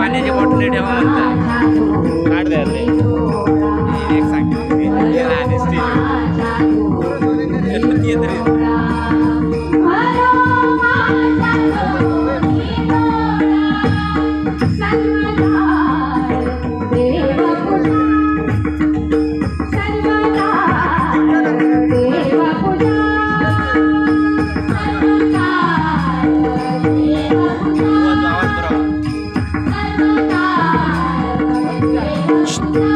दोघांकडे पाण्याची बॉटल ठेवा म्हणतात. काढ द्या Thank you.